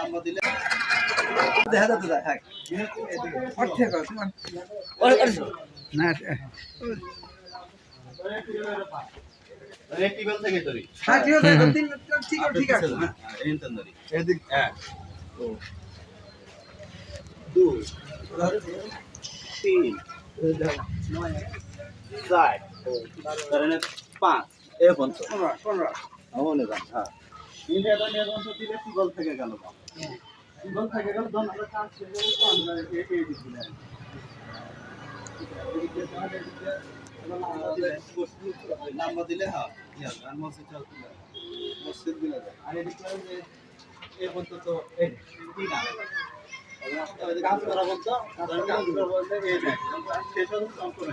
Number দিলে দেখা যাচ্ছে হ্যাঁ না তিন ধরি। এদিক। এক দুই তিন চার ধরেন পাঁচ এ পর্যন্ত পনেরো। পনেরো। হ্যাঁ। নিয়ে পর্যন্ত দিলে টিগল থেকে গেল টিগল থেকে গেল? ধন আমরা কাজ শেষ হয়ে তো আমরা এই দিলে নাম্বার দিলে হ্যাঁ গান মসজিদ মসজিদ দিলে আর এদিক এ পর্যন্ত কাজ করা বলতো কাজ করা বলতে এই শেষ হলো সম্পূর্ণ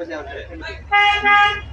দুইটা। হ্যাঁ। বসে আছে